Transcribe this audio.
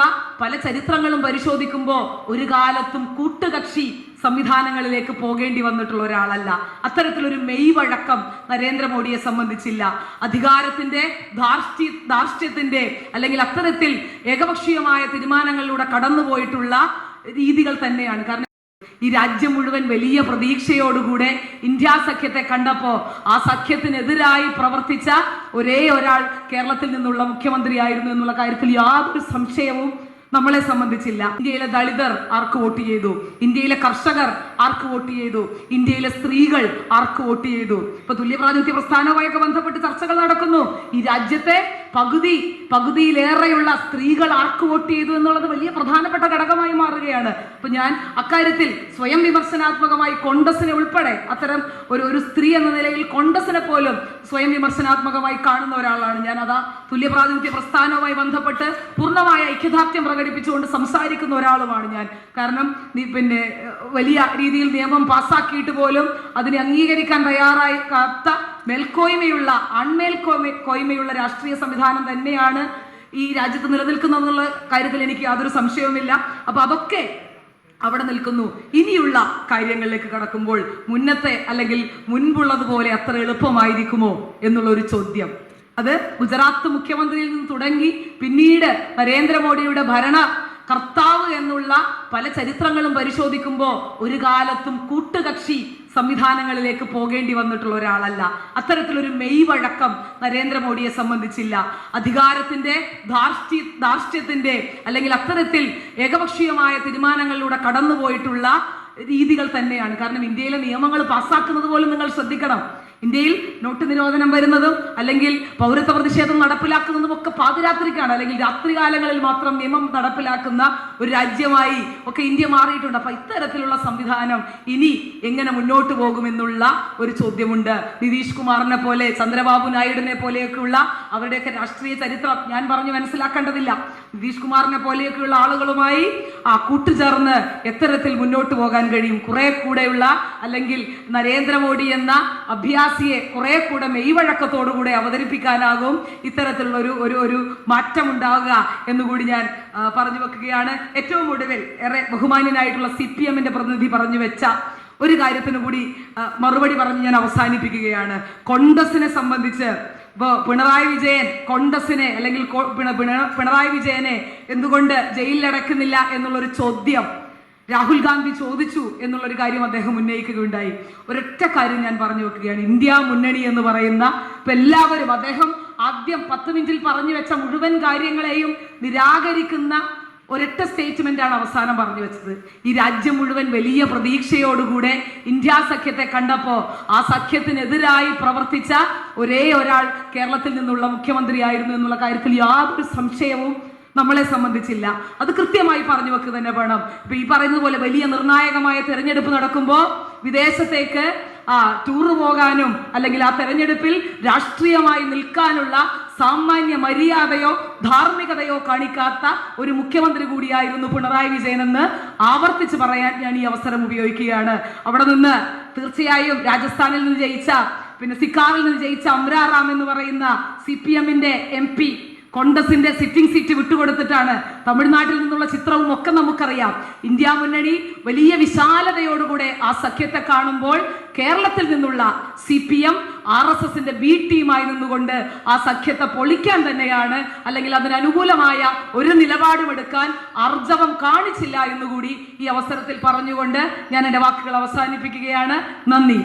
ഉള്ള പല ചരിത്രങ്ങളും പരിശോധിക്കുമ്പോൾ ഒരു കാലത്തും കൂട്ടുകക്ഷി സംവിധാനങ്ങളിലേക്ക് പോകേണ്ടി വന്നിട്ടുള്ള ഒരാളല്ല. അത്തരത്തിലൊരു മെയ് വഴക്കം നരേന്ദ്രമോദിയെ സംബന്ധിച്ചില്ല. അധികാരത്തിന്റെ ധാർഷ്ട്യ ധാർഷ്ട്യത്തിന്റെ അല്ലെങ്കിൽ അത്തരത്തിൽ ഏകപക്ഷീയമായ തീരുമാനങ്ങളിലൂടെ കടന്നുപോയിട്ടുള്ള രീതികൾ തന്നെയാണ്. കാരണം ഈ രാജ്യം മുഴുവൻ വലിയ പ്രതീക്ഷയോടുകൂടെ ഇന്ത്യ സഖ്യത്തെ കണ്ടപ്പോൾ ആ സഖ്യത്തിനെതിരായി പ്രവർത്തിച്ച ഒരേ ഒരാൾ കേരളത്തിൽ നിന്നുള്ള മുഖ്യമന്ത്രിയായിരുന്നു എന്നുള്ള കാര്യത്തിൽ യാതൊരു സംശയവും നമ്മളെ സംബന്ധിച്ചില്ല. ഇന്ത്യയിലെ ദളിതർ ആർക്ക് വോട്ട് ചെയ്തു? ഇന്ത്യയിലെ കർഷകർ ആർക്ക് വോട്ട് ചെയ്തു? ഇന്ത്യയിലെ സ്ത്രീകൾ ആർക്ക് വോട്ട് ചെയ്തു? ഇപ്പൊ തുല്യപ്രാതിനിധ്യ പ്രസ്ഥാനവുമായൊക്കെ ബന്ധപ്പെട്ട് ചർച്ചകൾ നടക്കുന്നു. ഈ രാജ്യത്തെ പകുതി പകുതിയിലേറെയുള്ള സ്ത്രീകൾ ആർക്ക് വോട്ട് ചെയ്തു എന്നുള്ളത് വലിയ പ്രധാനപ്പെട്ട ഘടകമായി മാറുകയാണ്. അപ്പൊ ഞാൻ അക്കാര്യത്തിൽ സ്വയം വിമർശനാത്മകമായി കോൺഗ്രസിനെ ഉൾപ്പെടെ അത്തരം ഒരു ഒരു സ്ത്രീ എന്ന നിലയിൽ കോൺഗ്രസിനെ പോലും സ്വയം വിമർശനാത്മകമായി കാണുന്ന ഒരാളാണ്. ഞാൻ അതാ തുല്യപ്രാതിനിധ്യ പ്രസ്ഥാനവുമായി ബന്ധപ്പെട്ട് പൂർണമായ ഐക്യദാർഢ്യം പ്രകടിപ്പിച്ചുകൊണ്ട് സംസാരിക്കുന്ന ഒരാളുമാണ് ഞാൻ. കാരണം നീ പിന്നെ വലിയ രീതിയിൽ നിയമം പാസ്സാക്കിയിട്ട് പോലും അതിനെ അംഗീകരിക്കാൻ തയ്യാറായി കാത്ത മേൽക്കോയ്മയുള്ള അൺമേൽക്കോയ്മ കോയ്മയുള്ള രാഷ്ട്രീയ സംവിധാനം തന്നെയാണ് ഈ രാജ്യത്ത് നിലനിൽക്കുന്നതെന്നുള്ള കാര്യത്തിൽ എനിക്ക് യാതൊരു സംശയവുമില്ല. അപ്പൊ അതൊക്കെ അവിടെ നിൽക്കുന്നു. ഇനിയുള്ള കാര്യങ്ങളിലേക്ക് കടക്കുമ്പോൾ മുന്നത്തെ അല്ലെങ്കിൽ മുൻപുള്ളതുപോലെ അത്ര എളുപ്പമായിരിക്കുമോ എന്നുള്ള ഒരു ചോദ്യം. അത് ഗുജറാത്ത് മുഖ്യമന്ത്രിയിൽ നിന്ന് തുടങ്ങി പിന്നീട് നരേന്ദ്രമോദിയുടെ ഭരണ കർത്താവ് എന്നുള്ള പല ചരിത്രങ്ങളും പരിശോധിക്കുമ്പോൾ ഒരു കാലത്തും കൂട്ടുകക്ഷി സംവിധാനങ്ങളിലേക്ക് പോകേണ്ടി വന്നിട്ടുള്ള ഒരാളല്ല. അത്തരത്തിലൊരു മെയ് വഴക്കം നരേന്ദ്രമോദിയെ സംബന്ധിച്ചില്ല. അധികാരത്തിന്റെ ധാർഷ്ട്യ ധാർഷ്ട്യത്തിന്റെ അല്ലെങ്കിൽ അത്തരത്തിൽ ഏകപക്ഷീയമായ തീരുമാനങ്ങളിലൂടെ കടന്നുപോയിട്ടുള്ള രീതികൾ തന്നെയാണ്. കാരണം ഇന്ത്യയിലെ നിയമങ്ങൾ പാസ്സാക്കുന്നത് പോലും നിങ്ങൾ ശ്രദ്ധിക്കണം. ഇന്ത്യയിൽ നോട്ട് നിരോധനം വരുന്നതും അല്ലെങ്കിൽ പൗരത്വ പ്രതിഷേധം നടപ്പിലാക്കുന്നതും ഒക്കെ പാതിരാത്രിക്കാണ്. അല്ലെങ്കിൽ രാത്രികാലങ്ങളിൽ മാത്രം നിയമം നടപ്പിലാക്കുന്ന ഒരു രാജ്യമായി ഒക്കെ ഇന്ത്യ മാറിയിട്ടുണ്ട്. അപ്പൊ ഇത്തരത്തിലുള്ള സംവിധാനം ഇനി എങ്ങനെ മുന്നോട്ട് പോകുമെന്നുള്ള ഒരു ചോദ്യമുണ്ട്. നിതീഷ് കുമാറിനെ പോലെ ചന്ദ്രബാബു നായിഡുവിനെ പോലെയൊക്കെയുള്ള അവരുടെയൊക്കെ രാഷ്ട്രീയ ചരിത്രം ഞാൻ പറഞ്ഞു മനസ്സിലാക്കേണ്ടതില്ല. നിതീഷ് കുമാറിനെ പോലെയൊക്കെയുള്ള ആളുകളുമായി ആ കൂട്ടുചേർന്ന് എത്തരത്തിൽ മുന്നോട്ട് പോകാൻ കഴിയും. കുറെ കൂടെയുള്ള അല്ലെങ്കിൽ നരേന്ദ്രമോദി എന്ന അഭ്യാസിയെ കുറെ കൂടെ മെയ്വഴക്കത്തോടുകൂടെ അവതരിപ്പിക്കാനാകും ഇത്തരത്തിലുള്ള ഒരു ഒരു ഒരു മാറ്റം ഉണ്ടാവുക എന്നുകൂടി ഞാൻ പറഞ്ഞു വെക്കുകയാണ്. ഏറ്റവും ഒടുവിൽ ഏറെ ബഹുമാന്യനായിട്ടുള്ള സി പി എമ്മിന്റെ പ്രതിനിധി പറഞ്ഞു വെച്ച ഒരു കാര്യത്തിന് കൂടി മറുപടി പറഞ്ഞ് ഞാൻ അവസാനിപ്പിക്കുകയാണ്. കോൺഗ്രസിനെ സംബന്ധിച്ച് ഇപ്പോൾ പിണറായി വിജയൻ കോൺഗ്രസിനെ അല്ലെങ്കിൽ പിണ- പിണ- പിണറായി വിജയനെ എന്തുകൊണ്ട് ജയിലിലടക്കുന്നില്ല എന്നുള്ളൊരു ചോദ്യം രാഹുൽ ഗാന്ധി ചോദിച്ചു എന്നുള്ളൊരു കാര്യം അദ്ദേഹം ഉന്നയിക്കുകയുണ്ടായി. ഒരൊറ്റ കാര്യം ഞാൻ പറഞ്ഞു വെക്കുകയാണ്. ഇന്ത്യ മുന്നണി എന്ന് പറയുന്ന ഇപ്പൊ എല്ലാവരും അദ്ദേഹം ആദ്യം പത്ത് മിനിറ്റിൽ പറഞ്ഞു വെച്ച മുഴുവൻ കാര്യങ്ങളെയും നിരാകരിക്കുന്ന ഒരൊറ്റ ആണ് അവസാനം പറഞ്ഞു വെച്ചത്. ഈ രാജ്യം മുഴുവൻ വലിയ പ്രതീക്ഷയോടുകൂടെ ഇന്ത്യ സഖ്യത്തെ കണ്ടപ്പോൾ ആ സഖ്യത്തിനെതിരായി പ്രവർത്തിച്ച ഒരേ ഒരാൾ കേരളത്തിൽ നിന്നുള്ള മുഖ്യമന്ത്രിയായിരുന്നു എന്നുള്ള കാര്യത്തിൽ യാതൊരു സംശയവും നമ്മളെ സംബന്ധിച്ചില്ല. അത് കൃത്യമായി പറഞ്ഞു വെക്കുക തന്നെ വേണം. ഇപ്പൊ ഈ പറയുന്നത് പോലെ വലിയ നിർണായകമായ തെരഞ്ഞെടുപ്പ് നടക്കുമ്പോൾ വിദേശത്തേക്ക് ആ ടൂറ് പോകാനും അല്ലെങ്കിൽ ആ തെരഞ്ഞെടുപ്പിൽ രാഷ്ട്രീയമായി നിൽക്കാനുള്ള സാമാന്യ മര്യാദയോ ധാർമ്മികതയോ കാണിക്കാത്ത ഒരു മുഖ്യമന്ത്രി കൂടിയായിരുന്നു പിണറായി വിജയൻ എന്ന് ആവർത്തിച്ച് പറയാൻ ഞാൻ ഈ അവസരം ഉപയോഗിക്കുകയാണ്. അവിടെ നിന്ന് തീർച്ചയായും രാജസ്ഥാനിൽ നിന്ന് ജയിച്ച പിന്നെ സിക്കാറിൽ നിന്ന് ജയിച്ച അമ്രാറാം എന്ന് പറയുന്ന സി പി എമ്മിന്റെ എം പി കോൺഗ്രസിന്റെ സിറ്റിംഗ് സീറ്റ് വിട്ടുകൊടുത്തിട്ടാണ് തമിഴ്നാട്ടിൽ നിന്നുള്ള ചിത്രവും ഒക്കെ നമുക്കറിയാം. ഇന്ത്യ മുന്നണി വലിയ വിശാലതയോടുകൂടെ ആ സഖ്യത്തെ കാണുമ്പോൾ കേരളത്തിൽ നിന്നുള്ള C P M R S എസിന്റെ ബി ടീമായി നിന്നുകൊണ്ട് ആ സഖ്യത്തെ പൊളിക്കാൻ തന്നെയാണ് അല്ലെങ്കിൽ അതിനനുകൂലമായ ഒരു നിലപാടുമെടുക്കാൻ അർജവം കാണിച്ചില്ല എന്നുകൂടി ഈ അവസരത്തിൽ പറഞ്ഞുകൊണ്ട് ഞാൻ എന്റെ വാക്കുകൾ അവസാനിപ്പിക്കുകയാണ്. നന്ദി.